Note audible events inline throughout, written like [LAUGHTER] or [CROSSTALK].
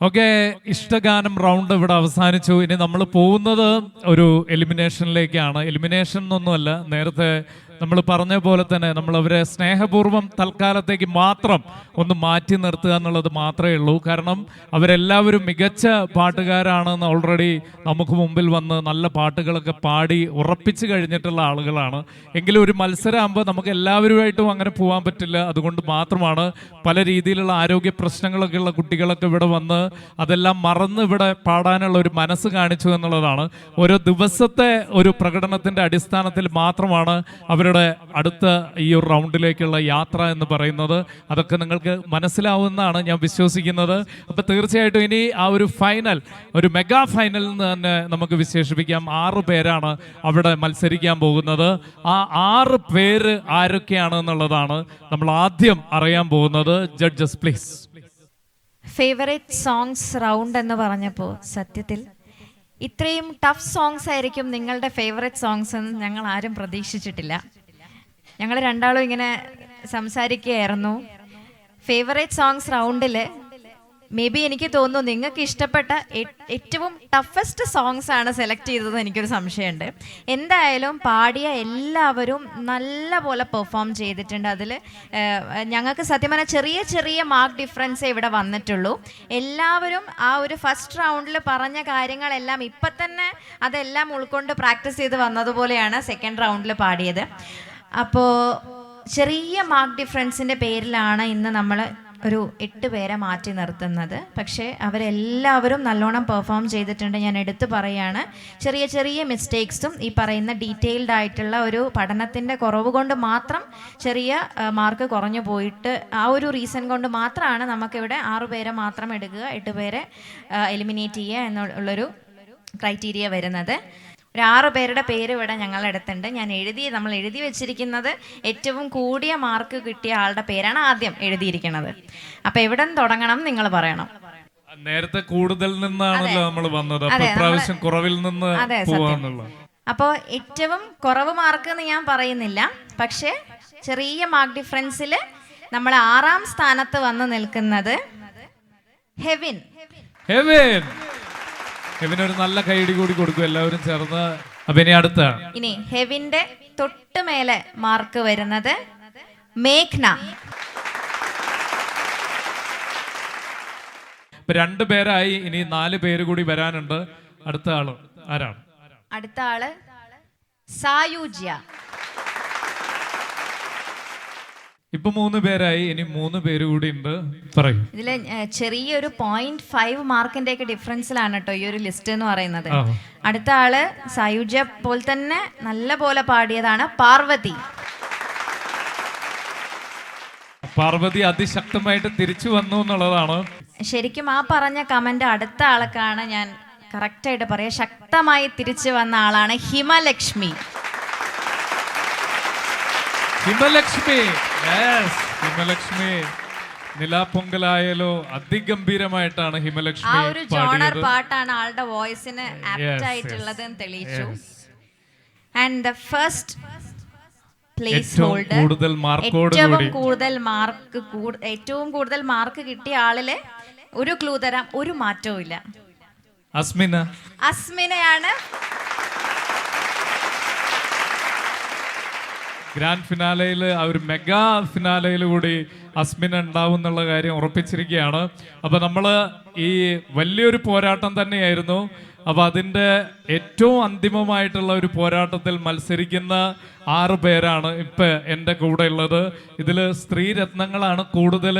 Okay ഇഷ്ടഗാനം round ഇവിടെ അവസാനിച്ചു. ഇനി നമ്മൾ പോകുന്നത് ഒരു എലിമിനേഷനിലേക്കാണ് എലിമിനേഷൻ എന്നൊന്നുമല്ല നേരത്തെ നമ്മൾ പറഞ്ഞ പോലെ തന്നെ നമ്മൾ അവരെ സ്നേഹപൂർവം തൽക്കാലത്തേക്ക് മാത്രം ഒന്ന് മാറ്റി നിർത്തുക എന്നുള്ളത് മാത്രമേ ഉള്ളൂ. കാരണം അവരെല്ലാവരും മികച്ച പാട്ടുകാരാണെന്ന് ഓൾറെഡി നമുക്ക് മുമ്പിൽ വന്ന് നല്ല പാട്ടുകളൊക്കെ പാടി ഉറപ്പിച്ചു കഴിഞ്ഞിട്ടുള്ള ആളുകളാണ്. എങ്കിലും ഒരു മത്സരമാകുമ്പോൾ നമുക്ക് എല്ലാവരുമായിട്ടും അങ്ങനെ പോകാൻ പറ്റില്ല. അതുകൊണ്ട് മാത്രമാണ് പല രീതിയിലുള്ള ആരോഗ്യ പ്രശ്നങ്ങളൊക്കെ ഉള്ള കുട്ടികളൊക്കെ ഇവിടെ വന്ന് അതെല്ലാം മറന്ന് ഇവിടെ പാടാനുള്ള ഒരു മനസ്സ് കാണിച്ചു എന്നുള്ളതാണ്. ഓരോ ദിവസത്തെ ഒരു പ്രകടനത്തിന്റെ അടിസ്ഥാനത്തിൽ മാത്രമാണ് അവരുടെ അടുത്ത ഈ ഒരു റൗണ്ടിലേക്കുള്ള യാത്ര എന്ന് പറയുന്നത് അതൊക്കെ നിങ്ങൾക്ക് മനസ്സിലാവുമെന്നാണ് ഞാൻ വിശ്വസിക്കുന്നത്. അപ്പൊ തീർച്ചയായിട്ടും ഇനി ആ ഒരു ഫൈനൽ ഒരു മെഗാ ഫൈനൽ എന്ന് തന്നെ നമുക്ക് വിശേഷിപ്പിക്കാം. ആറ് പേരാണ് അവിടെ മത്സരിക്കാൻ പോകുന്നത്. ആ ആറ് പേര് ആരൊക്കെയാണ് എന്നുള്ളതാണ് നമ്മൾ ആദ്യം അറിയാൻ പോകുന്നത്. Judges please favourite songs round എന്ന് പറഞ്ഞപ്പോൾ സത്യത്തിൽ ഇത്രയും ടഫ് സോങ്സ് ആയിരിക്കും നിങ്ങളുടെ ഫേവറേറ്റ് സോങ്സ് എന്ന് ഞങ്ങൾ ആരും പ്രതീക്ഷിച്ചിട്ടില്ല. ഞങ്ങൾ രണ്ടാളും ഇങ്ങനെ സംസാരിക്കുകയായിരുന്നു. ഫേവറേറ്റ് സോങ്സ് റൗണ്ടിൽ മേ ബി എനിക്ക് തോന്നുന്നു നിങ്ങൾക്ക് ഇഷ്ടപ്പെട്ട ഏറ്റവും ടഫസ്റ്റ് സോങ്സ് ആണ് സെലക്ട് ചെയ്തത് എനിക്കൊരു സംശയമുണ്ട്. എന്തായാലും പാടിയ എല്ലാവരും നല്ല പോലെ പെർഫോം ചെയ്തിട്ടുണ്ട് അതിൽ ഞങ്ങൾക്ക് സത്യം പറഞ്ഞാൽ ചെറിയ ചെറിയ മാർക്ക് ഡിഫറൻസേ ഇവിടെ വന്നിട്ടുള്ളൂ. എല്ലാവരും ആ ഒരു ഫസ്റ്റ് റൗണ്ടിൽ പറഞ്ഞ കാര്യങ്ങളെല്ലാം ഇപ്പം തന്നെ അതെല്ലാം ഉൾക്കൊണ്ട് പ്രാക്ടീസ് ചെയ്ത് വന്നതുപോലെയാണ് സെക്കൻഡ് റൗണ്ടിൽ പാടിയത്. അപ്പോൾ ചെറിയ മാർക്ക് ഡിഫറൻസിന്റെ പേരിലാണ് ഇന്ന് നമ്മൾ ഒരു എട്ട് പേരെ മാറ്റി നിർത്തുന്നത്. പക്ഷേ അവരെല്ലാവരും നല്ലോണം പെർഫോം ചെയ്തിട്ടുണ്ട്. ഞാൻ എടുത്തു പറയാണ്. ചെറിയ ചെറിയ മിസ്റ്റേക്സും ഈ പറയുന്ന ഡീറ്റെയിൽഡ് ആയിട്ടുള്ള ഒരു പഠനത്തിന്റെ കുറവ് കൊണ്ട് മാത്രം ചെറിയ മാർക്ക് കുറഞ്ഞു പോയിട്ട് ആ ഒരു റീസൺ കൊണ്ട് മാത്രമാണ് നമുക്കിവിടെ ആറു പേരെ മാത്രം എടുക്കുക എട്ട് പേരെ എലിമിനേറ്റ് ചെയ്യുക എന്നുള്ളൊരു ക്രൈറ്റീരിയ വരുന്നത്. ഒരു ആറ് പേരുടെ പേര് ഇവിടെ ഞങ്ങൾ എടുത്തിട്ടുണ്ട് ഞാൻ എഴുതി നമ്മൾ എഴുതി വെച്ചിരിക്കുന്നത് ഏറ്റവും കൂടിയ മാർക്ക് കിട്ടിയ ആളുടെ പേരാണ് ആദ്യം എഴുതിയിരിക്കുന്നത്. അപ്പൊ എവിടെ തുടങ്ങണം നിങ്ങൾ പറയണം. നേരത്തെ കൂടുതൽ നിന്നാണല്ലോ നമ്മൾ വന്നത്. അതെ, കുറവിൽ നിന്ന് അപ്പോൾ ഏറ്റവും കുറവ് മാർക്ക് എന്ന് ഞാൻ പറയുന്നില്ല. പക്ഷേ ചെറിയ മാർക്ക് ഡിഫറൻസിൽ നമ്മൾ ആറാം സ്ഥാനത്ത് വന്ന് നിൽക്കുന്നത് ഹെവിൻ. ഹെവൻ. ഒരു നല്ല കൈയടി കൂടി കൊടുക്കും എല്ലാവരും ചേർന്ന്. അപ്പൊ ഇനി അടുത്ത. ഇനി ഹെവിന്റെ തൊട്ട് മേലെ മാർക്ക് വരുന്നത് മേഘ്ന. ഇപ്പൊ രണ്ടു പേരായി ഇനി നാല് പേര് കൂടി വരാനുണ്ട്. അടുത്ത ആൾ ആരാണ്? അടുത്ത ആൾ സായുജ്യ. ഇപ്പൊ മൂന്ന് പേരായി ഇനി മൂന്ന് പേര് കൂടി ഉണ്ട്. പറയൂ. ഇതിൽ ചെറിയൊരു പോയിന്റ് ഫൈവ് മാർക്കിന്റെ ഒക്കെ ഡിഫറൻസിലാണ് കേട്ടോ ഈ ഒരു ലിസ്റ്റ് എന്ന് പറയുന്നത്. ആ. അടുത്ത ആൾ സായുജ്യ പോലെ തന്നെ നല്ല പോലെ പാടിയതാണ് പാർവതി. പാർവതി അതിശക്തമായിട്ട് തിരിച്ചു വന്നു എന്നുള്ളതാണ്. ശരിക്കും ആ പറഞ്ഞ കമന്റ് അടുത്ത ആൾക്കാണ് ഞാൻ കറക്റ്റായിട്ട് പറയാം. ശക്തമായി തിരിച്ചു വന്ന ആളാണ് ഹിമലക്ഷ്മി. ഹിമലക്ഷ്മി സിംഹലക്ഷ്മി ഹിമലക്ഷ്മി നിലാപ്പൊങ്കലായാലോ അതിഗംഭീരമായിട്ടാണ് ആ ഹിമലക്ഷ്മി ഒരു ജോണർ പാട്ടാണ് ആളുടെ വോയിസിന് ആപ്റ്റ് ആയിട്ടുള്ളത്. തെളിയിച്ചു. And the first place holder കൂടുതൽ മാർക്കോട് ഏറ്റവും കൂടുതൽ മാർക്ക് ഏറ്റവും കൂടുതൽ മാർക്ക് കിട്ടിയ ആളിൽ ഒരു ക്ലൂ തരാം ഒരു മാറ്റവും ഇല്ല അസ്മിന. അസ്മിനയാണ് ഗ്രാൻഡ് ഫിനാലയിൽ ആ ഒരു മെഗാ ഫിനാലയിൽ കൂടി അസ്മിൻ ഉണ്ടാവും എന്നുള്ള കാര്യം ഉറപ്പിച്ചിരിക്കുകയാണ്. അപ്പോൾ നമ്മൾ ഈ വലിയൊരു പോരാട്ടം തന്നെയായിരുന്നു. അപ്പോൾ അതിന്റെ ഏറ്റവും അന്തിമമായിട്ടുള്ള ഒരു പോരാട്ടത്തിൽ മത്സരിക്കുന്ന ആറ് പേരാണ് ഇപ്പോൾ എന്റെ കൂടെ ഉള്ളത്. ഇതിൽ സ്ത്രീരത്നങ്ങളാണ് കൂടുതൽ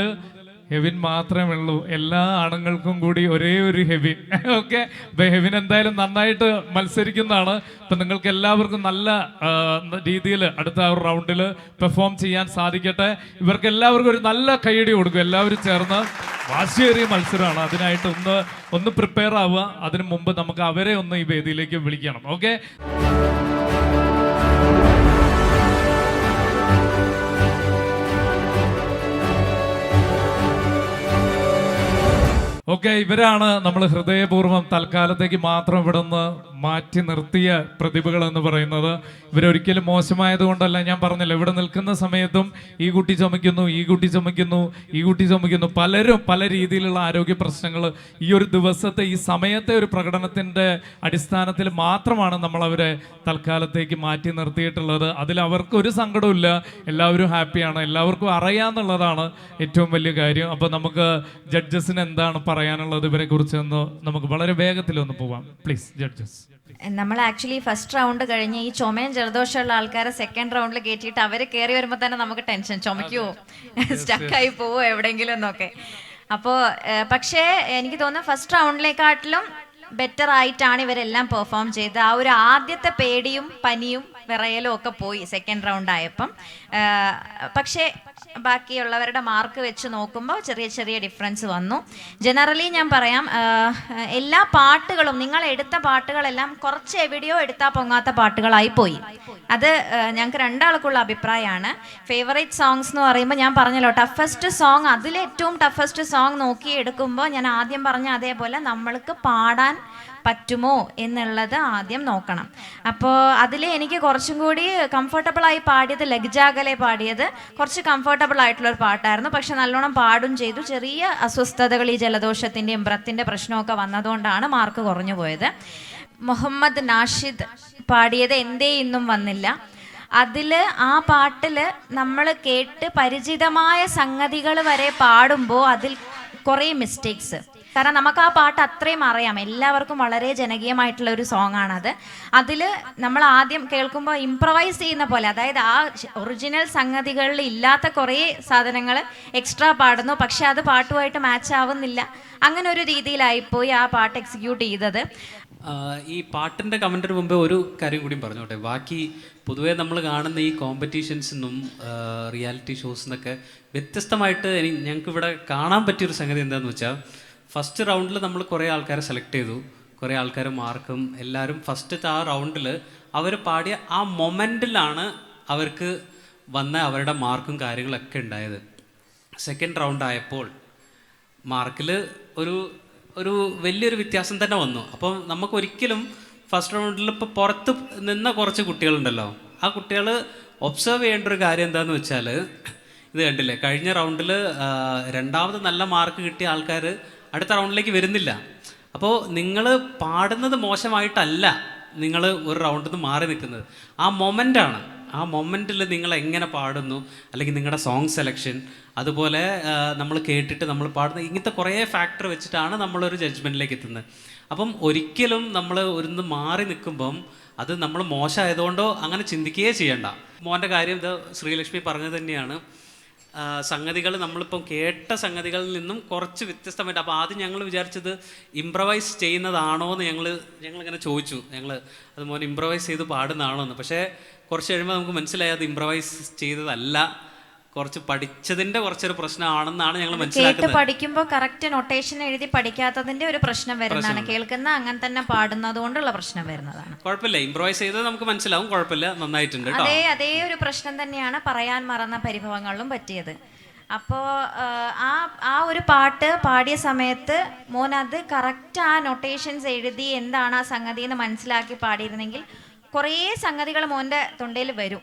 ഹെവിൻ മാത്രമേ ഉള്ളൂ. എല്ലാ ആണുങ്ങൾക്കും കൂടി ഒരേ ഒരു ഹെവിൻ. [LAUGHS] ഓക്കെ? അപ്പൊ ഹെവിൻ എന്തായാലും നന്നായിട്ട് മത്സരിക്കുന്നതാണ്. അപ്പൊ നിങ്ങൾക്ക് എല്ലാവർക്കും നല്ല രീതിയിൽ അടുത്ത ഒരു റൗണ്ടിൽ പെർഫോം ചെയ്യാൻ സാധിക്കട്ടെ. ഇവർക്ക് എല്ലാവർക്കും ഒരു നല്ല കൈയടി കൊടുക്കും. എല്ലാവരും ചേർന്ന് വാശിയേറിയ മത്സരമാണ്. അതിനായിട്ട് ഒന്ന് ഒന്ന് പ്രിപ്പയർ ആവുക. അതിനു മുമ്പ് നമുക്ക് അവരെ ഒന്ന് ഈ വേദിയിലേക്ക് വിളിക്കണം. ഓക്കെ? ഓക്കെ ഇവരാണ് നമ്മൾ ഹൃദയപൂർവം തൽക്കാലത്തേക്ക് മാത്രം ഇവിടെ നിന്ന് മാറ്റി നിർത്തിയ പ്രതിഭകൾ എന്ന് പറയുന്നത്. ഇവരൊരിക്കലും മോശമായത് കൊണ്ടല്ല ഞാൻ പറഞ്ഞില്ല. ഇവിടെ നിൽക്കുന്ന സമയത്തും ഈ കുട്ടി ചുമയ്ക്കുന്നു ഈ കുട്ടി ചുമയ്ക്കുന്നു ഈ കുട്ടി ചുമയ്ക്കുന്നു. പലരും പല രീതിയിലുള്ള ആരോഗ്യ പ്രശ്നങ്ങൾ ഈ ഒരു ദിവസത്തെ ഈ സമയത്തെ ഒരു പ്രകടനത്തിന്റെ അടിസ്ഥാനത്തിൽ മാത്രമാണ് നമ്മൾ അവരെ തൽക്കാലത്തേക്ക് മാറ്റി നിർത്തിയിട്ടുള്ളത്. അതിൽ അവർക്ക് ഒരു സങ്കടമില്ല എല്ലാവരും ഹാപ്പിയാണ്. എല്ലാവർക്കും അറിയാന്നുള്ളതാണ് ഏറ്റവും വലിയ കാര്യം. അപ്പോൾ നമുക്ക് ജഡ്ജസിന് എന്താണ് പറയാനുള്ളത് ഇവരെ കുറിച്ച് ഒന്ന് നമുക്ക് വളരെ വേഗത്തിൽ ഒന്ന് പോവാം. പ്ലീസ് ജഡ്ജസ് നമ്മൾ ആക്ച്വലി ഫസ്റ്റ് റൗണ്ട് കഴിഞ്ഞ് ഈ ചുമയും ജലദോഷമുള്ള ആൾക്കാരെ സെക്കൻഡ് റൗണ്ടിൽ കയറ്റിയിട്ട് അവർ കയറി വരുമ്പോൾ തന്നെ നമുക്ക് ടെൻഷൻ ചുമയ്ക്കുവോ സ്റ്റക്കായി പോവോ എവിടെയെങ്കിലും എന്നൊക്കെ. അപ്പോൾ പക്ഷേ എനിക്ക് തോന്നുന്നു ഫസ്റ്റ് റൗണ്ടിലേക്കാട്ടിലും ബെറ്റർ ആയിട്ടാണ് ഇവരെല്ലാം പെർഫോം ചെയ്തത്. ആ ഒരു ആദ്യത്തെ പേടിയും പനിയും വിറയലും ഒക്കെ പോയി സെക്കൻഡ് റൗണ്ട് ആയപ്പം. പക്ഷേ ബാക്കിയുള്ളവരുടെ മാർക്ക് വെച്ച് നോക്കുമ്പോൾ ചെറിയ ചെറിയ ഡിഫറൻസ് വന്നു. ജനറലി ഞാൻ പറയാം എല്ലാ പാട്ടുകളും നിങ്ങൾ എടുത്ത പാട്ടുകളെല്ലാം കുറച്ച് എവിടെയോ എടുത്താൽ പൊങ്ങാത്ത പാട്ടുകളായി പോയി. അത് ഞങ്ങൾക്ക് രണ്ടാൾക്കുള്ള അഭിപ്രായമാണ്. ഫേവറേറ്റ് സോങ്സ് എന്ന് പറയുമ്പോൾ ഞാൻ പറഞ്ഞല്ലോ ടഫസ്റ്റ് സോങ് അതിലേറ്റവും ടഫസ്റ്റ് സോങ് നോക്കി എടുക്കുമ്പോൾ ഞാൻ ആദ്യം പറഞ്ഞ അതേപോലെ നമ്മൾക്ക് പാടാൻ പറ്റുമോ എന്നുള്ളത് ആദ്യം നോക്കണം. അപ്പോൾ അതിൽ എനിക്ക് കുറച്ചും കൂടി കംഫർട്ടബിളായി പാടിയത് ലഗ്ജാഗലെ പാടിയത്. കുറച്ച് കംഫർട്ടബിൾ ആയിട്ടുള്ള ഒരു പാട്ടായിരുന്നു. പക്ഷെ നല്ലോണം പാടും ചെയ്തു. ചെറിയ അസ്വസ്ഥതകൾ ഈ ജലദോഷത്തിന്റെയും ബ്രത്തിന്റെ പ്രശ്നമൊക്കെ വന്നതുകൊണ്ടാണ് മാർക്ക് കുറഞ്ഞു പോയത്. മുഹമ്മദ് നാഷിദ് പാടിയത് എന്തേ ഇന്നും വന്നില്ല. അതിൽ ആ പാട്ടിൽ നമ്മൾ കേട്ട് പരിചിതമായ സംഗതികൾ വരെ പാടുമ്പോൾ അതിൽ കുറേ മിസ്റ്റേക്സ് കാരണം നമുക്ക് ആ പാട്ട് അത്രയും അറിയാം. എല്ലാവർക്കും വളരെ ജനകീയമായിട്ടുള്ള ഒരു സോങ് അത് അതിൽ നമ്മൾ ആദ്യം കേൾക്കുമ്പോൾ ഇംപ്രവൈസ് ചെയ്യുന്ന പോലെ അതായത് ആ ഒറിജിനൽ സംഗതികളിൽ ഇല്ലാത്ത കുറേ സാധനങ്ങൾ എക്സ്ട്രാ പാടുന്നു പക്ഷെ അത് പാട്ടുമായിട്ട് മാച്ച് ആവുന്നില്ല. അങ്ങനെ ഒരു രീതിയിലായിപ്പോയി ആ പാട്ട് എക്സിക്യൂട്ട് ചെയ്തത്. ഈ പാട്ടിന്റെ കമന്റിന് മുമ്പേ ഒരു കാര്യം കൂടി പറഞ്ഞോട്ടെ. ബാക്കി പൊതുവേ നമ്മൾ കാണുന്ന ഈ കോമ്പറ്റീഷൻസിനും റിയാലിറ്റി ഷോസിനൊക്കെ വ്യത്യസ്തമായിട്ട് ഞങ്ങൾക്ക് ഇവിടെ കാണാൻ പറ്റിയൊരു സംഗതി എന്താണെന്ന് വെച്ചാൽ ഫസ്റ്റ് റൗണ്ടിൽ നമ്മൾ കുറേ ആൾക്കാരെ സെലക്ട് ചെയ്തു. കുറേ ആൾക്കാർ മാർക്കും. എല്ലാവരും ഫസ്റ്റ് ആ റൗണ്ടിൽ അവർ പാടിയ ആ മൊമെന്റിലാണ് അവർക്ക് വന്ന അവരുടെ മാർക്കും കാര്യങ്ങളൊക്കെ ഉണ്ടായത്. സെക്കൻഡ് റൗണ്ട് ആയപ്പോൾ മാർക്കിൽ ഒരു ഒരു വലിയൊരു വ്യത്യാസം തന്നെ വന്നു. അപ്പം നമുക്ക് ഒരിക്കലും ഫസ്റ്റ് റൗണ്ടിൽ ഇപ്പോൾ പുറത്ത് നിന്ന കുറച്ച് കുട്ടികളുണ്ടല്ലോ. ആ കുട്ടികൾ ഒബ്സർവ് ചെയ്യേണ്ട ഒരു കാര്യം എന്താണെന്ന് വെച്ചാൽ ഇത് കണ്ടില്ലേ? കഴിഞ്ഞ റൗണ്ടിൽ രണ്ടാമത് നല്ല മാർക്ക് കിട്ടിയ ആൾക്കാർ അടുത്ത റൗണ്ടിലേക്ക് വരുന്നില്ല. അപ്പോൾ നിങ്ങൾ പാടുന്നത് മോശമായിട്ടല്ല നിങ്ങൾ ഒരു റൗണ്ടിൽ നിന്ന് മാറി നിൽക്കുന്നത്. ആ മൊമെന്റാണ് ആ മൊമെന്റിൽ നിങ്ങൾ എങ്ങനെ പാടുന്നു? അല്ലെങ്കിൽ നിങ്ങളുടെ സോങ് സെലക്ഷൻ അതുപോലെ നമ്മൾ കേട്ടിട്ട് നമ്മൾ പാടുന്ന ഇങ്ങനത്തെ കുറേ ഫാക്ടർ വെച്ചിട്ടാണ് നമ്മളൊരു ജഡ്ജ്മെന്റിലേക്ക് എത്തുന്നത്. അപ്പം ഒരിക്കലും നമ്മൾ ഒരു മാറി നിൽക്കുമ്പം അത് നമ്മൾ മോശമായതുകൊണ്ടോ അങ്ങനെ ചിന്തിക്കുകയേ ചെയ്യണ്ട. മോന്റെ കാര്യം ഇത് ശ്രീലക്ഷ്മി പറഞ്ഞത് തന്നെയാണ്. സംഗതികൾ നമ്മളിപ്പം കേട്ട സംഗതികളിൽ നിന്നും കുറച്ച് വ്യത്യസ്തമായിട്ട്. അപ്പോൾ ആദ്യം ഞങ്ങൾ വിചാരിച്ചത് ഇമ്പ്രവൈസ് ചെയ്യുന്നതാണോ എന്ന് ഞങ്ങൾ ഞങ്ങളിങ്ങനെ ചോദിച്ചു. ഞങ്ങൾ അത് മോൻ ഇംപ്രവൈസ് ചെയ്ത് പാടുന്നതാണോ എന്ന്. പക്ഷേ കുറച്ച് കഴിയുമ്പോൾ നമുക്ക് മനസ്സിലായി അത് ഇംപ്രവൈസ് ചെയ്തതല്ല. കുറച്ച് പഠിച്ചതിന്റെ കുറച്ചൊരു പ്രശ്നമാണെന്നാണ് ഞങ്ങൾ കേട്ട് മനസ്സിലാക്കുന്നത്. പഠിക്കുമ്പോൾ കറക്റ്റ് നൊട്ടേഷൻ എഴുതി പഠിക്കാത്തതിന്റെ ഒരു പ്രശ്നം വരുന്നതാണ്. കേൾക്കുന്ന അങ്ങനെ തന്നെ പാടുന്നത് കൊണ്ടുള്ള പ്രശ്നം വരുന്നതാണ്. കുഴപ്പമില്ല. ഇംപ്രവൈസ് ചെയ്തത് നമുക്ക് മനസ്സിലാവും. കുഴപ്പമില്ല. നന്നായിട്ടുണ്ട് കേട്ടോ. അതേ അതേ ഒരു പ്രശ്നം തന്നെയാണ് പറയാൻ മറന്ന പരിഭവങ്ങളിലും പറ്റിയത്. അപ്പോ ആ ആ ഒരു പാട്ട് പാടിയ സമയത്ത് മോൻ അത് കറക്റ്റ് ആ നൊട്ടേഷൻസ് എഴുതി എന്താണ് ആ സംഗതി എന്ന് മനസ്സിലാക്കി പാടിയിരുന്നെങ്കിൽ കുറേ സംഗതികൾ മോന്റെ തൊണ്ടയിൽ വരും.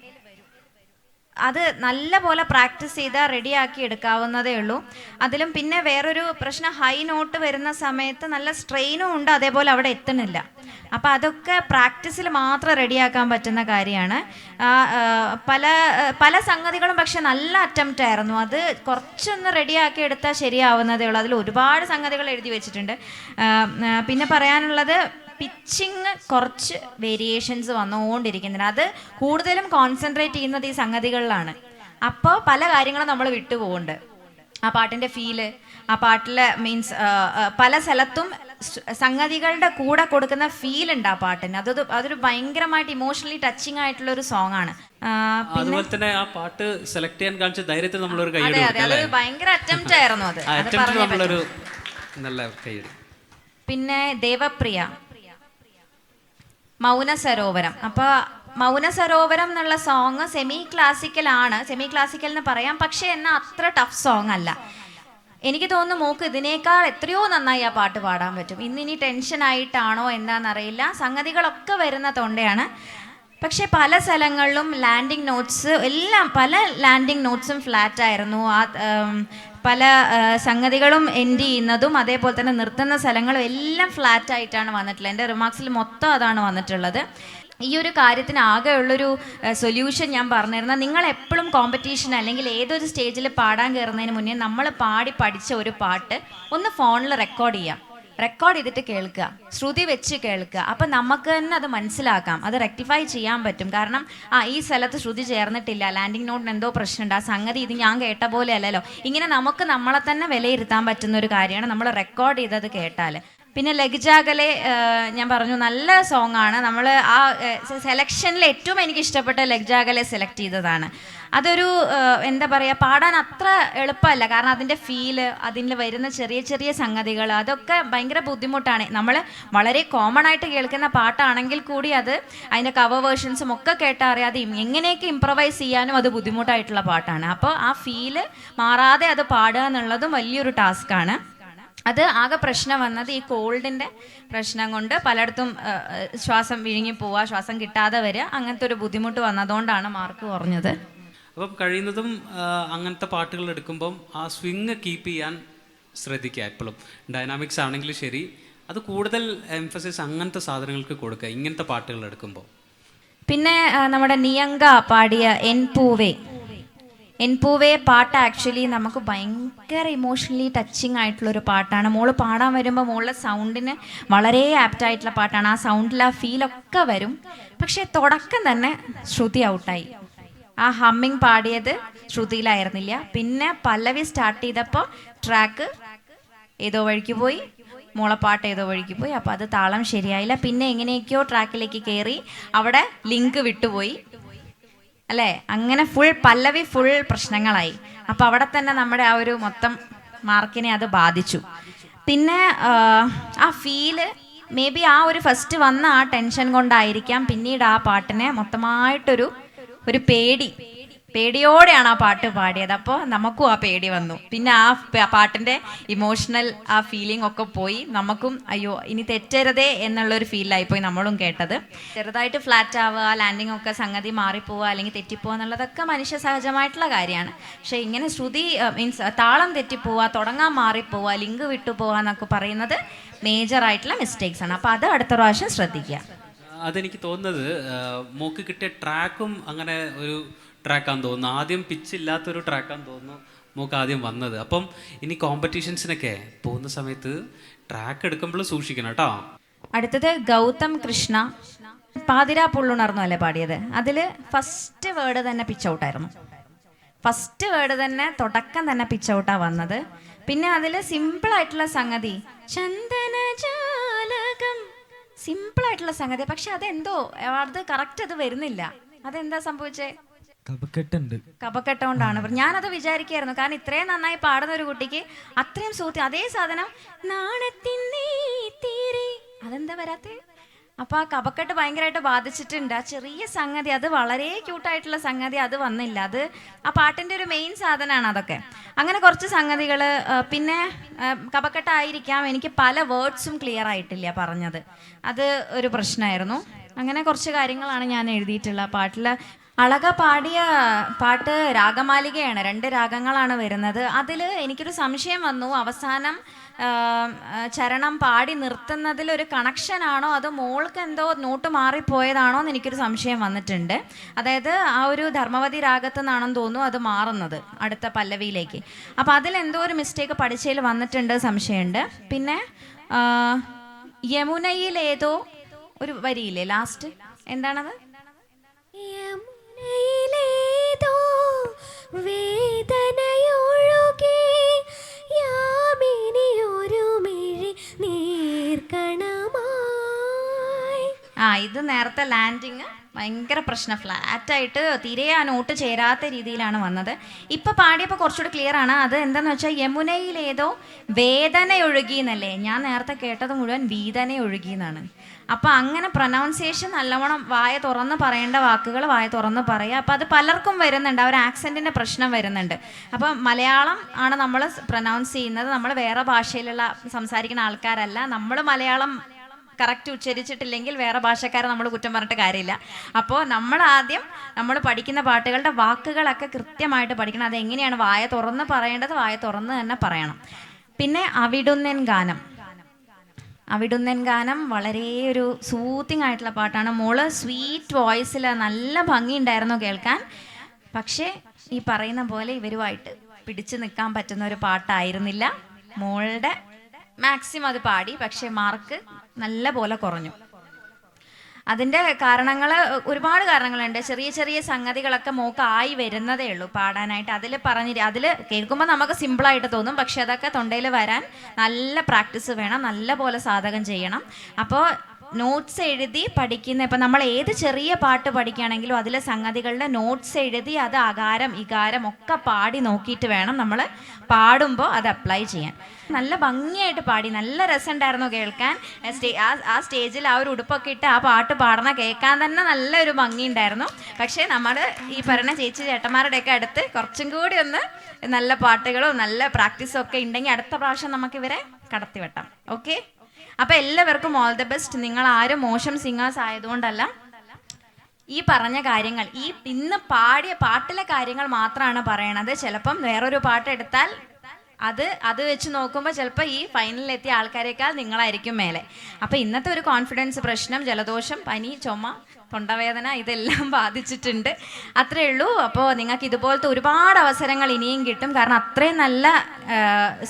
അത് നല്ല പോലെ പ്രാക്ടീസ് ചെയ്താൽ റെഡിയാക്കി എടുക്കാവുന്നതേ ഉള്ളൂ. അതിലും പിന്നെ വേറൊരു പ്രശ്നം ഹൈ നോട്ട് വരുന്ന സമയത്ത് നല്ല സ്ട്രെയിനും ഉണ്ട് അതേപോലെ അവിടെ എത്തുന്നില്ല. അപ്പോൾ അതൊക്കെ പ്രാക്ടീസിൽ മാത്രം റെഡിയാക്കാൻ പറ്റുന്ന കാര്യമാണ്. പല പല സംഗതികളും പക്ഷെ നല്ല അറ്റംപ്റ്റ് ആയിരുന്നു. അത് കുറച്ചൊന്ന് റെഡിയാക്കി എടുത്താൽ ശരിയാവുന്നതേ ഉള്ളൂ. അതിൽ ഒരുപാട് സംഗതികൾ എഴുതി വെച്ചിട്ടുണ്ട്. പിന്നെ പറയാനുള്ളത് പിച്ചിങ് കുറച്ച് വേരിയേഷൻസ് വന്നുകൊണ്ടിരിക്കുന്നുണ്ട്. അത് കൂടുതലും കോൺസെൻട്രേറ്റ് ചെയ്യുന്നത് ഈ സംഗതികളിലാണ്. അപ്പോൾ പല കാര്യങ്ങളും നമ്മൾ വിട്ടുപോകുന്നുണ്ട് ആ പാട്ടിന്റെ ഫീൽ ആ പാട്ടിലെ മീൻസ് പല സ്ഥലത്തും സംഗതികളുടെ കൂടെ കൊടുക്കുന്ന ഫീൽ ഉണ്ട് ആ പാട്ടിന്. അതൊരു അതൊരു ഭയങ്കരമായിട്ട് ഇമോഷണലി ടച്ചിങ് ആയിട്ടുള്ള ഒരു സോങ് ആണ് അതുപോലെ തന്നെ ആ പാട്ട് സെലക്ട് ചെയ്യാൻ കാണിച്ച ധൈര്യത്തിൽ നമ്മളൊരു അതെ അതെ. അതൊരു ഭയങ്കര അറ്റംപ്റ്റ് ആയിരുന്നു അത്. നല്ല പിന്നെ ദേവപ്രിയ. മൗന സരോവരം. അപ്പോൾ മൗന സരോവരം എന്നുള്ള സോങ് സെമി ക്ലാസിക്കൽ ആണ്. സെമി ക്ലാസിക്കൽ എന്ന് പറയാം. പക്ഷേ എന്നാൽ അത്ര ടഫ് സോങ് അല്ല. എനിക്ക് തോന്നുന്നു മോക്ക് ഇതിനേക്കാൾ എത്രയോ നന്നായി ആ പാട്ട് പാടാൻ പറ്റും. ഇന്നിനി ടെൻഷനായിട്ടാണോ എന്താണെന്നറിയില്ല സംഗതികളൊക്കെ വരുന്ന തൊണ്ടയാണ്. പക്ഷേ പല സ്ഥലങ്ങളിലും ലാൻഡിങ് നോട്ട്സ് എല്ലാം പല ലാൻഡിങ് നോട്ട്സും ഫ്ലാറ്റ് ആയിരുന്നു. ആ പല സംഗതികളും എൻഡ് ചെയ്യുന്നതും അതേപോലെ തന്നെ നിർത്തുന്ന സ്ഥലങ്ങളും എല്ലാം ഫ്ലാറ്റ് ആയിട്ടാണ് വന്നിട്ടുള്ളത്. എന്റെ റിമാർക്സിൽ മൊത്തം അതാണ് വന്നിട്ടുള്ളത്. ഈ ഒരു കാര്യത്തിന് ആകെയുള്ളൊരു സൊല്യൂഷൻ ഞാൻ പറഞ്ഞിരുന്നത് നിങ്ങൾ എപ്പോഴും കോമ്പറ്റീഷൻ അല്ലെങ്കിൽ ഏതൊരു സ്റ്റേജിൽ പാടാൻ കയറുന്നതിന് മുന്നേ നമ്മൾ പാടി പഠിച്ച ഒരു പാട്ട് ഒന്ന് ഫോണിൽ റെക്കോർഡ് ചെയ്യാം. റെക്കോർഡ് ചെയ്തിട്ട് കേൾക്കുക. ശ്രുതി വെച്ച് കേൾക്കുക. അപ്പം നമുക്ക് തന്നെ അത് മനസ്സിലാക്കാം. അത് റെക്ടിഫൈ ചെയ്യാൻ പറ്റും. കാരണം ആ ഈ സ്ഥലത്ത് ശ്രുതി ചേർന്നിട്ടില്ല. ലാൻഡിംഗ് നോട്ടിന് എന്തോ പ്രശ്നമുണ്ട്. ആ സംഗതി ഇത് ഞാൻ കേട്ട പോലെ അല്ലല്ലോ. ഇങ്ങനെ നമുക്ക് നമ്മളെ തന്നെ വിലയിരുത്താൻ പറ്റുന്ന ഒരു കാര്യമാണ് നമ്മൾ റെക്കോർഡ് ചെയ്തത് കേട്ടാൽ പിന്നെ ലഗ്ജാഗലെ ഞാൻ പറഞ്ഞു നല്ല സോങ് ആണ്. നമ്മൾ ആ സെലക്ഷനിൽ ഏറ്റവും എനിക്ക് ഇഷ്ടപ്പെട്ട ലഗ്ജാഗലെ സെലക്ട് ചെയ്തതാണ്. അതൊരു എന്താ പറയുക പാടാൻ അത്ര എളുപ്പമല്ല. കാരണം അതിന്റെ ഫീൽ അതിൽ വരുന്ന ചെറിയ ചെറിയ സംഗതികൾ അതൊക്കെ ഭയങ്കര ബുദ്ധിമുട്ടാണ്. നമ്മൾ വളരെ കോമൺ ആയിട്ട് കേൾക്കുന്ന പാട്ടാണെങ്കിൽ കൂടി അത് അതിന്റെ കവർ വേർഷൻസും ഒക്കെ കേട്ടാൽ അറിയാതെ എങ്ങനെയൊക്കെ ഇമ്പ്രവൈസ് ചെയ്യാനും അത് ബുദ്ധിമുട്ടായിട്ടുള്ള പാട്ടാണ്. അപ്പോൾ ആ ഫീൽ മാറാതെ അത് പാടുക എന്നുള്ളതും വലിയൊരു ടാസ്ക്കാണ് അത് ആകെ പ്രശ്നം വന്നത് ഈ കോൾഡിന്റെ പ്രശ്നം കൊണ്ട് പലയിടത്തും ശ്വാസം വിഴുങ്ങി പോവുക ശ്വാസം കിട്ടാതെ വരിക അങ്ങനത്തെ ഒരു ബുദ്ധിമുട്ട് വന്നതുകൊണ്ടാണ് മാർക്ക് കുറഞ്ഞത്. അപ്പം കഴിയുന്നതും അങ്ങനത്തെ പാട്ടുകൾ എടുക്കുമ്പം ആ സ്വിങ് കീപ്പ് ചെയ്യാൻ ശ്രദ്ധിക്കുക എപ്പോഴും ഡൈനാമിക്സ് ആണെങ്കിലും ശരി. അത് കൂടുതൽ എംഫസിസ് അങ്ങനത്തെ സാധനങ്ങൾക്ക് കൊടുക്കുക ഇങ്ങനത്തെ പാട്ടുകൾ എടുക്കുമ്പോൾ പിന്നെ നമ്മുടെ നിയങ്ക പാടിയ എൻ പൂവേ. എൻ പൂവേ പാട്ട് ആക്ച്വലി നമുക്ക് ഭയങ്കര ഇമോഷണലി ടച്ചിങ് ആയിട്ടുള്ള ഒരു പാട്ടാണ്. മോൾ പാടാൻ വരുമ്പോൾ മോളുടെ സൗണ്ടിന് വളരെ ആപ്റ്റ് ആയിട്ടുള്ള പാട്ടാണ്. ആ സൗണ്ടിൽ ആ ഫീലൊക്കെ വരും. പക്ഷേ തുടക്കം തന്നെ ശ്രുതി ഔട്ടായി ആ ഹമ്മിങ് പാടിയത് ശ്രുതിയിലായിരുന്നില്ല. പിന്നെ പല്ലവി സ്റ്റാർട്ട് ചെയ്തപ്പോൾ ട്രാക്ക് ഏതോ വഴിക്ക് പോയി മുളപ്പാട്ട് ഏതോ വഴിക്ക് പോയി. അപ്പോൾ അത് താളം ശരിയായില്ല. പിന്നെ എങ്ങനെയൊക്കെയോ ട്രാക്കിലേക്ക് കയറി അവിടെ ലിങ്ക് വിട്ടുപോയി. അല്ലേ? അങ്ങനെ ഫുൾ പല്ലവി ഫുൾ പ്രശ്നങ്ങളായി. അപ്പോൾ അവിടെ തന്നെ നമ്മുടെ ആ ഒരു മൊത്തം മാർക്കിനെ അത് ബാധിച്ചു. പിന്നെ ആ, ഫീൽ മേ ബി ആ ഒരു ഫസ്റ്റ് വന്ന ആ ടെൻഷൻ കൊണ്ടായിരിക്കാം പിന്നീട് ആ പാട്ടിനെ മൊത്തമായിട്ടൊരു ഒരു പേടി. പേടിയോടെയാണ് ആ പാട്ട് പാടിയത്. അപ്പോൾ നമുക്കും ആ പേടി വന്നു. പിന്നെ ആ പാട്ടിന്റെ ഇമോഷണൽ ആ ഫീലിംഗ് ഒക്കെ പോയി. നമുക്കും അയ്യോ ഇനി തെറ്റരുതേ എന്നുള്ളൊരു ഫീലായിപ്പോയി നമ്മളും കേട്ടത്. ചെറുതായിട്ട് ഫ്ലാറ്റ് ആവുക ലാൻഡിംഗ് ഒക്കെ സംഗതി മാറിപ്പോവുക അല്ലെങ്കിൽ തെറ്റിപ്പോവുക എന്നുള്ളതൊക്കെ മനുഷ്യ സഹജമായിട്ടുള്ള കാര്യമാണ്. പക്ഷേ ഇങ്ങനെ ശ്രുതി മീൻസ് താളം തെറ്റിപ്പോവുക തുടങ്ങാൻ മാറിപ്പോവുക ലിങ്ക് വിട്ടുപോവുക എന്നൊക്കെ പറയുന്നത് മേജറായിട്ടുള്ള മിസ്റ്റേക്സ് ആണ്. അപ്പോൾ അത് അടുത്ത പ്രാവശ്യം ശ്രദ്ധിക്കുക. അതെനിക്ക് തോന്നുന്നത് മോക്ക് കിട്ടിയ ട്രാക്കും അങ്ങനെ ഒരു ട്രാക്കാന്ന് തോന്നുന്നു. ആദ്യം പിച്ച് ഇല്ലാത്തൊരു ട്രാക്കാന്ന് തോന്നുന്നു മോക്ക് ആദ്യം വന്നത്. അപ്പം ഇനി കോമ്പറ്റീഷൻസിനൊക്കെ പോകുന്ന സമയത്ത് ട്രാക്ക് എടുക്കുമ്പോൾ സൂക്ഷിക്കണം കേട്ടോ. അടുത്തത് ഗൗതം കൃഷ്ണ. പാതിരാ പുള്ളുണർന്നു അല്ലേ പാടിയത്? അതിൽ ഫസ്റ്റ് വേർഡ് തന്നെ പിച്ച് ഔട്ടായിരുന്നു ഫസ്റ്റ് വേർഡ് തന്നെ തുടക്കം തന്നെ പിച്ച് ഔട്ടാ വന്നത്. പിന്നെ അതിൽ സിമ്പിൾ ആയിട്ടുള്ള സംഗതി ചന്ദനജാലകം സിമ്പിൾ ആയിട്ടുള്ള സംഗതി. പക്ഷെ അതെന്തോ അത് കറക്റ്റ് അത് വരുന്നില്ല. അതെന്താ സംഭവിച്ചേ? കപക്കെട്ടുണ്ട്. കപക്കെട്ടോണ്ടാണ്. ഞാനത് വിചാരിക്കായിരുന്നു. കാരണം ഇത്രയും നന്നായി പാടുന്ന ഒരു കുട്ടിക്ക് അത്രയും സൂത്തി അതേ സാധനം നാണത്തിന്നേ തീരെ. അതെന്താ വരാത്തെ? അപ്പൊ ആ കപക്കെട്ട് ഭയങ്കരമായിട്ട് ബാധിച്ചിട്ടുണ്ട്. ആ ചെറിയ സംഗതി അത് വളരെ ക്യൂട്ടായിട്ടുള്ള സംഗതി അത് വന്നില്ല. അത് ആ പാട്ടിന്റെ ഒരു മെയിൻ സാധനമാണ് അതൊക്കെ. അങ്ങനെ കുറച്ച് സംഗതികൾ പിന്നെ കപക്കെട്ടായിരിക്കാം. എനിക്ക് പല വേർഡ്സും ക്ലിയർ ആയിട്ടില്ല പറഞ്ഞത്. അത് ഒരു പ്രശ്നമായിരുന്നു. അങ്ങനെ കുറച്ച് കാര്യങ്ങളാണ് ഞാൻ എഴുതിയിട്ടുള്ള പാട്ടിൽ അളക പാടിയ പാട്ട് രാഗമാലികയാണ്. രണ്ട് രാഗങ്ങളാണ് വരുന്നത്. അതിൽ എനിക്കൊരു സംശയം വന്നു. അവസാനം ചരണം പാടി നിർത്തുന്നതിൽ ഒരു കണക്ഷൻ ആണോ? അതോ മോൾക്ക് എന്തോ നോട്ട് മാറിപ്പോയതാണോ എന്ന് എനിക്കൊരു സംശയം വന്നിട്ടുണ്ട്. അതായത് ആ ഒരു ധർമ്മവതി രാഗത്തു നിന്നാണെന്ന് തോന്നുന്നു അത് മാറുന്നത് അടുത്ത പല്ലവിയിലേക്ക്. അപ്പം അതിൽ എന്തോ ഒരു മിസ്റ്റേക്ക് പഠിച്ചതിൽ വന്നിട്ടുണ്ട് സംശയമുണ്ട്. പിന്നെ യമുനയിലേതോ ഒരു വരിയില്ലേ? ലാസ്റ്റ് എന്താണത്? ആ ഇത് നേരത്തെ ലാൻഡിങ് ഭയങ്കര പ്രശ്നം. ഫ്ലാറ്റായിട്ട് തീരെ ആ നോട്ട് ചേരാത്ത രീതിയിലാണ് വന്നത്. ഇപ്പൊ പാടിയപ്പോൾ കുറച്ചുകൂടി ക്ലിയർ ആണ്. അത് എന്താന്ന് വെച്ചാൽ യമുനയിലേതോ വേദന ഒഴുകി എന്നല്ലേ? ഞാൻ നേരത്തെ കേട്ടത് മുഴുവൻ വീതന ഒഴുകി എന്നാണ്. അപ്പൊ അങ്ങനെ പ്രൊനൗൺസിയേഷൻ നല്ലവണ്ണം വായ തുറന്ന് പറയേണ്ട വാക്കുകൾ വായ തുറന്ന് പറയുക. അപ്പൊ അത് പലർക്കും വരുന്നുണ്ട്. ആ ഒരു ആക്സെന്റിന്റെ പ്രശ്നം വരുന്നുണ്ട്. അപ്പൊ മലയാളം ആണ് നമ്മൾ പ്രൊനൗൺസ് ചെയ്യുന്നത്. നമ്മൾ വേറെ ഭാഷയിലുള്ള സംസാരിക്കുന്ന ആൾക്കാരല്ല. നമ്മൾ മലയാളം കറക്റ്റ് ഉച്ചരിച്ചിട്ടില്ലെങ്കിൽ വേറെ ഭാഷക്കാരെ നമ്മൾ കുറ്റം പറഞ്ഞിട്ട് കാര്യമില്ല. അപ്പോൾ നമ്മൾ ആദ്യം നമ്മൾ പഠിക്കുന്ന പാട്ടുകളുടെ വാക്കുകളൊക്കെ കൃത്യമായിട്ട് പഠിക്കണം. അതെങ്ങനെയാണ് വായ തുറന്ന് പറയേണ്ടത്? വായ തുറന്ന് തന്നെ പറയണം. പിന്നെ അവിടുന്നൻ ഗാനം. അവിടുന്നൻ ഗാനം വളരെ ഒരു സൂത്തിങ് ആയിട്ടുള്ള പാട്ടാണ്. മോൾ സ്വീറ്റ് വോയിസിൽ നല്ല ഭംഗിയുണ്ടായിരുന്നു കേൾക്കാൻ. പക്ഷേ ഈ പറയുന്ന പോലെ ഇവരുമായിട്ട് പിടിച്ചു നിൽക്കാൻ പറ്റുന്ന ഒരു പാട്ടായിരുന്നില്ല. മോളുടെ മാക്സിമം അത് പാടി പക്ഷേ മാർക്ക് നല്ല പോലെ കുറഞ്ഞു. അതിന്റെ കാരണങ്ങൾ ഒരുപാട് കാരണങ്ങളുണ്ട്. ചെറിയ ചെറിയ സംഗതികളൊക്കെ മോക്ക് ആയി വരുന്നതേ ഉള്ളൂ പാടാനായിട്ട്. അതിൽ പറഞ്ഞ് അതിൽ കേൾക്കുമ്പോൾ നമുക്ക് സിമ്പിളായിട്ട് തോന്നും. പക്ഷെ അതൊക്കെ തൊണ്ടയിൽ വരാൻ നല്ല പ്രാക്ടീസ് വേണം. നല്ല പോലെ സാധകം ചെയ്യണം. അപ്പോൾ നോട്ട്സ് എഴുതി പഠിക്കുന്ന ഇപ്പം നമ്മൾ ഏത് ചെറിയ പാട്ട് പഠിക്കുകയാണെങ്കിലും അതിലെ സംഗതികളുടെ നോട്ട്സ് എഴുതി അത് അകാരം ഇകാരം ഒക്കെ പാടി നോക്കിയിട്ട് വേണം നമ്മൾ പാടുമ്പോൾ അത് അപ്ലൈ ചെയ്യാൻ. നല്ല ഭംഗിയായിട്ട് പാടി നല്ല രസമുണ്ടായിരുന്നു കേൾക്കാൻ. സ്റ്റേ ആ ആ സ്റ്റേജിൽ ആ ഒരു ഉടുപ്പൊക്കെ ഇട്ട് ആ പാട്ട് പാടണ കേൾക്കാൻ തന്നെ നല്ലൊരു ഭംഗി ഉണ്ടായിരുന്നു. പക്ഷേ നമ്മൾ ഈ പറഞ്ഞ ചേച്ചി ചേട്ടന്മാരുടെയൊക്കെ അടുത്ത് കുറച്ചും കൂടി ഒന്ന് നല്ല പാട്ടുകളും നല്ല പ്രാക്ടീസും ഒക്കെ ഉണ്ടെങ്കിൽ അടുത്ത പ്രാവശ്യം നമുക്ക് ഇവരെ കടത്തി വെട്ടാം. ഓക്കെ അപ്പൊ എല്ലാവർക്കും ഓൾ ദ ബെസ്റ്റ് നിങ്ങൾ ആരും മോശം സിംഗേഴ്സ് ആയതുകൊണ്ടല്ല. ഈ പറഞ്ഞ കാര്യങ്ങൾ ഈ ഇന്ന് പാടിയ പാട്ടിലെ കാര്യങ്ങൾ മാത്രമാണ് പറയണത്. ചിലപ്പം വേറൊരു പാട്ട് എടുത്താൽ അത് അത് വെച്ച് നോക്കുമ്പോൾ ചിലപ്പോൾ ഈ ഫൈനലിൽ എത്തിയ ആൾക്കാരെക്കാൾ നിങ്ങളായിരിക്കും മേലെ. അപ്പോൾ ഇന്നത്തെ ഒരു കോൺഫിഡൻസ് പ്രശ്നം ജലദോഷം പനി ചുമ തൊണ്ടവേദന ഇതെല്ലാം ബാധിച്ചിട്ടുണ്ട്. അത്രേ ഉള്ളൂ. അപ്പോൾ നിങ്ങൾക്ക് ഇതുപോലത്തെ ഒരുപാട് അവസരങ്ങൾ ഇനിയും കിട്ടും. കാരണം അത്രയും നല്ല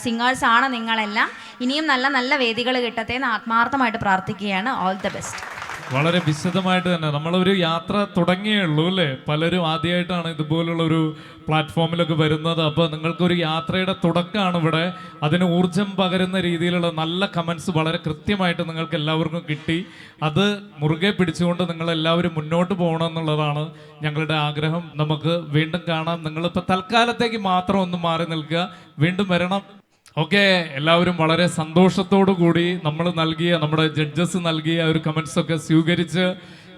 സിംഗേഴ്സ് ആണ് നിങ്ങളെല്ലാം. ഇനിയും നല്ല നല്ല വേദികൾ കിട്ടട്ടെ എന്ന് ആത്മാർത്ഥമായിട്ട് പ്രാർത്ഥിക്കുകയാണ്. ഓൾ ദ ബെസ്റ്റ് വളരെ വിശദമായിട്ട് തന്നെ. നമ്മളൊരു യാത്ര തുടങ്ങിയേ ഉള്ളൂ അല്ലേ? പലരും ആദ്യമായിട്ടാണ് ഇതുപോലുള്ള ഒരു പ്ലാറ്റ്ഫോമിലൊക്കെ വരുന്നത്. അപ്പോൾ നിങ്ങൾക്കൊരു യാത്രയുടെ തുടക്കമാണ് ഇവിടെ. അതിന് ഊർജം പകരുന്ന രീതിയിലുള്ള നല്ല കമൻസ് വളരെ കൃത്യമായിട്ട് നിങ്ങൾക്ക് എല്ലാവർക്കും കിട്ടി. അത് മുറുകെ പിടിച്ചുകൊണ്ട് നിങ്ങൾ എല്ലാവരും മുന്നോട്ട് പോകണം എന്നുള്ളതാണ് ഞങ്ങളുടെ ആഗ്രഹം. നമുക്ക് വീണ്ടും കാണാം. നിങ്ങളിപ്പോൾ തൽക്കാലത്തേക്ക് മാത്രം ഒന്ന് മാറി നിൽക്കുക. വീണ്ടും വരണം. ഓക്കെ എല്ലാവരും വളരെ സന്തോഷത്തോടു കൂടി നമ്മൾ നൽകിയ നമ്മുടെ ജഡ്ജസ് നൽകിയ ഒരു കമന്റ്സ് ഒക്കെ സ്വീകരിച്ച്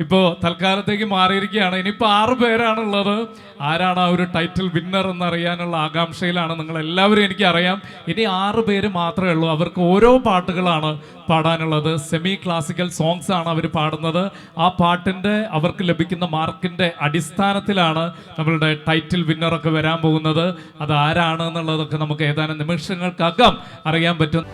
ഇപ്പോൾ തൽക്കാലത്തേക്ക് മാറിയിരിക്കുകയാണ്. ഇനിയിപ്പോൾ ആറ് പേരാണുള്ളത്. ആരാണ് ആ ഒരു ടൈറ്റിൽ വിന്നർ എന്നറിയാനുള്ള ആകാംക്ഷയിലാണ് നിങ്ങൾ എല്ലാവരും എനിക്കറിയാം. ഇനി ആറ് പേര് മാത്രമേ ഉള്ളൂ. അവർക്ക് ഓരോ പാട്ടുകളാണ് പാടാനുള്ളത്. സെമി ക്ലാസിക്കൽ സോങ്സ് ആണ് അവർ പാടുന്നത്. ആ പാട്ടിന്റെ അവർക്ക് ലഭിക്കുന്ന മാർക്കിന്റെ അടിസ്ഥാനത്തിലാണ് നമ്മളുടെ ടൈറ്റിൽ വിന്നറൊക്കെ വരാൻ പോകുന്നത്. അത് ആരാണ് എന്നുള്ളതൊക്കെ നമുക്ക് ഏതാനും നിമിഷങ്ങൾക്കകം അറിയാൻ പറ്റും.